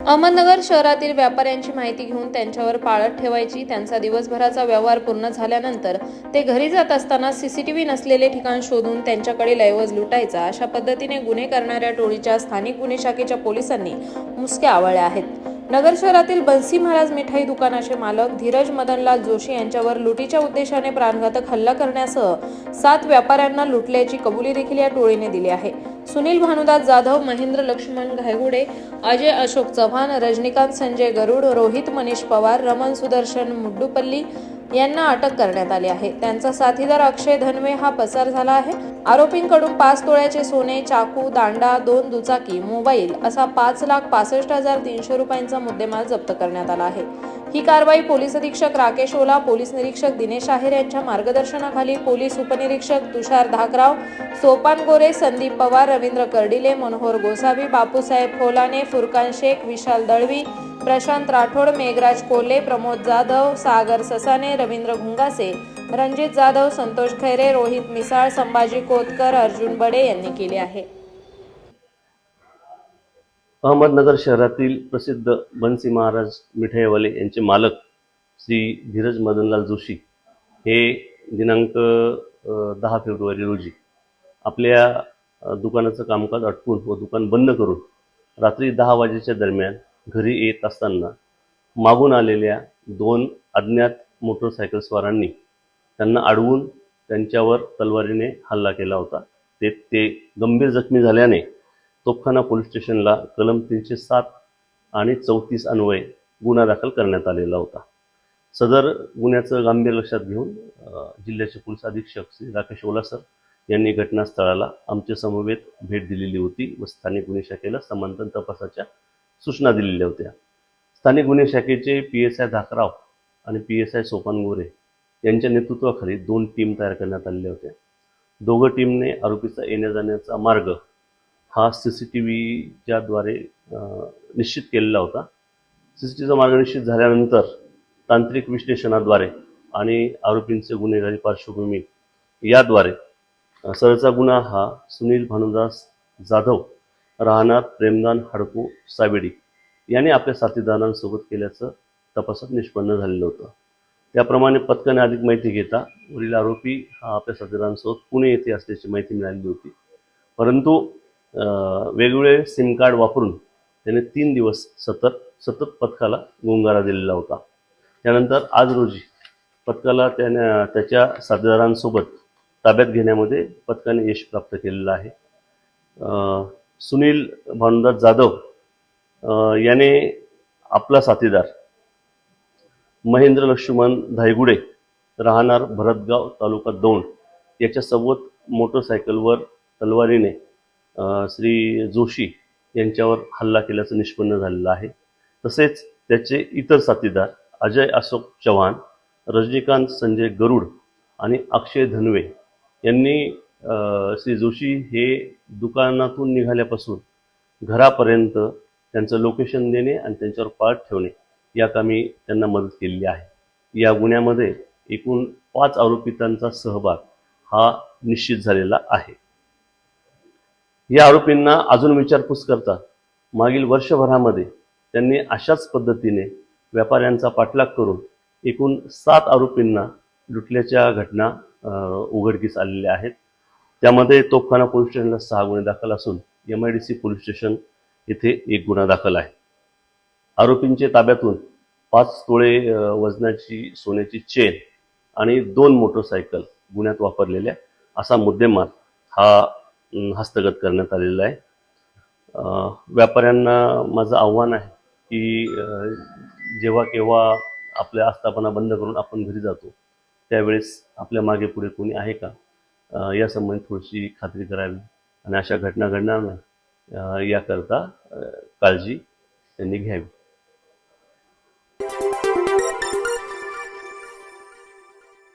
अहमदनगर शहरातील व्यापाऱ्यांची माहिती घेऊन त्यांच्यावर पाळत ठेवायची त्यांचा दिवसभराचा व्यवहार पूर्ण झाल्यानंतर ते घरी जात असताना सीसीटीव्ही नसलेले ठिकाण शोधून त्यांच्याकडील ऐवज लुटायचा. अशा पद्धतीने गुन्हे करणाऱ्या टोळीच्या स्थानिक गुन्हे शाखेच्या पोलिसांनी मुसक्या आवळल्या आहेत. नगर शहरातील बन्सी महाराज मिठाई दुकानाचे मालक धीरज मदनलाल जोशी यांच्यावर लुटीच्या उद्देशाने प्राणघातक हल्ला करण्यासह सात व्यापाऱ्यांना लुटल्याची कबुली देखील या टोळीने दिली आहे. सुनील भानुदास जाधव महेंद्र लक्ष्मण घायगुडे अजय अशोक चव्हाण रजनीकांत संजय गरुड रोहित मनीष पवार रमण सुदर्शन मुड्डूपल्ली यांना अटक करण्यात आली आहे. त्यांचा साथीदार अक्षय धनवे हा पसार झाला आहे. आरोपींकडून पाच तोळ्याचे सोने चाकू दांडा दोन दुचाकी मोबाईल असा पाच लाख पासष्ट हजार तीनशे रुपयांचा मुद्देमाल जप्त करण्यात आला आहे. ही कारवाई पोलीस अधीक्षक राकेश ओला पोलीस निरीक्षक दिनेश आहेर यांच्या मार्गदर्शनाखाली पोलीस उपनिरीक्षक तुषार धाकराव सोपान गोरे संदीप पवार रवींद्र कर्डिले मनोहर गोसावी बापूसाहेब फोलाने फुरकान शेख विशाल दळवी प्रशांत राठोड मेघराज कोल्हे प्रमोद जाधव सागर ससाने रवींद्र घुंगासे रणजित जाधव संतोष खैरे रोहित मिसाळ संभाजी कोतकर अर्जुन बडे यांनी केले आहे. अहमदनगर शहरातील प्रसिद्ध बनसी महाराज मिठाईवाले यांचे मालक श्री धीरज मदनलाल जोशी हे दिनांक दहा फेब्रुवारी रोजी आपल्या दुकानाचं कामकाज अटकून व दुकान बंद करून रात्री दहा वाजेच्या दरम्यान घरी येत असताना मागून आलेल्या दोन अज्ञात मोटरसायकलस्वारांनी त्यांना अडवून त्यांच्यावर तलवारीने हल्ला केला होता. ते ते गंभीर जखमी झाल्याने तोपखाना पोलीस स्टेशनला कलम तीनशे सात आणि चौतीस अन्वये गुन्हा दाखल करण्यात आलेला होता. सदर गुन्ह्याचं गांभीर्य लक्षात घेऊन जिल्ह्याचे पोलीस अधीक्षक श्री राकेश ओलासर यांनी घटनास्थळाला आमच्या समवेत भेट दिलेली होती व स्थानिक गुन्हे शाखेला समांतर तपासाच्या सूचना दिलेल्या होत्या. स्थानिक गुन्हे शाखेचे पी एस आय धाकराव आणि P S I Sopan Gore यांच्या नेतृत्वाखाली दोन टीम तयार करण्यात आलेल्या होत्या. दोघं टीमने आरोपीचा येण्या जाण्याचा मार्ग हा सी सी टी व्हीच्याद्वारे निश्चित केलेला होता. सी सी टीचा मार्ग निश्चित झाल्यानंतर तांत्रिक विश्लेषणाद्वारे आणि आरोपींचे गुन्हेगारी पार्श्वभूमी याद्वारे सरचा गुन्हा हा सुनील भानुदास जाधव राहणार प्रेमदान हडकू सावेडी याने आपल्या साथीदारांसोबत केल्याचं तपासात निष्पन्न झालेलं होतं. त्याप्रमाणे पथकाने अधिक माहिती घेता वरील आरोपी हा आपल्या साथीदारांसोबत पुणे येथे असल्याची माहिती मिळालेली होती. परंतु वेगवेगळे सिम कार्ड वापरून त्याने तीन दिवस सतत सतत पथकाला गुंगारा दिलेला होता. त्यानंतर आज रोजी पथकाला त्याने त्याच्या साथीदारांसोबत ताब्यात घेण्यामध्ये पथकाने यश प्राप्त केलेलं आहे. सुनील भानुदास जाधव याने आपला साथीदार महेंद्र लक्ष्मण धायगुडे राहणार भरतगाव तालुका दौंड याच्यासोबत मोटरसायकलवर तलवारीने श्री जोशी यांच्यावर हल्ला केल्याचं निष्पन्न झालेलं आहे. तसेच त्याचे इतर साथीदार अजय अशोक चव्हाण रजनीकांत संजय गरुड आणि अक्षय धनवे यांनी श्री जोशी हे दुकानातून निघाल्यापासून घरापर्यंत त्यांचं लोकेशन देणे आणि त्यांच्यावर पाठ ठेवणे या कामी त्यांना मदत केलेली आहे. या गुन्ह्यामध्ये एकूण पाच आरोपितांचा सहभाग हा निश्चित झालेला आहे. या आरोपींना अजून विचारपूस करता मागील वर्षभरामध्ये त्यांनी अशाच पद्धतीने व्यापाऱ्यांचा पाठलाग करून एकूण सात आरोपींना लुटल्याच्या घटना उघडकीस आलेल्या आहेत. त्यामध्ये तोफखाना पोलीस स्टेशनला सहा गुन्हे दाखल असून M I D C police station येथे एक गुन्हा दाखल आहे. आरोपींचे ताब्यातून पाच तोळे वजनाची सोन्याची चेन आणि दोन मोटरसायकल गुन्ह्यात वापरलेल्या असा मुद्देमाल हा हस्तगत करण्यात आलेला आहे. व्यापाऱ्यांना माझं आव्हान आहे की जेव्हा केव्हा आपल्या आस्थापना बंद करून आपण घरी जातो त्यावेळेस आपल्या मागे पुढे कोणी आहे का? यासंबंधी थोडीशी खात्री करावी. आणि अशा घटना घडणार नाही याकरता काळजी त्यांनी घ्यावी.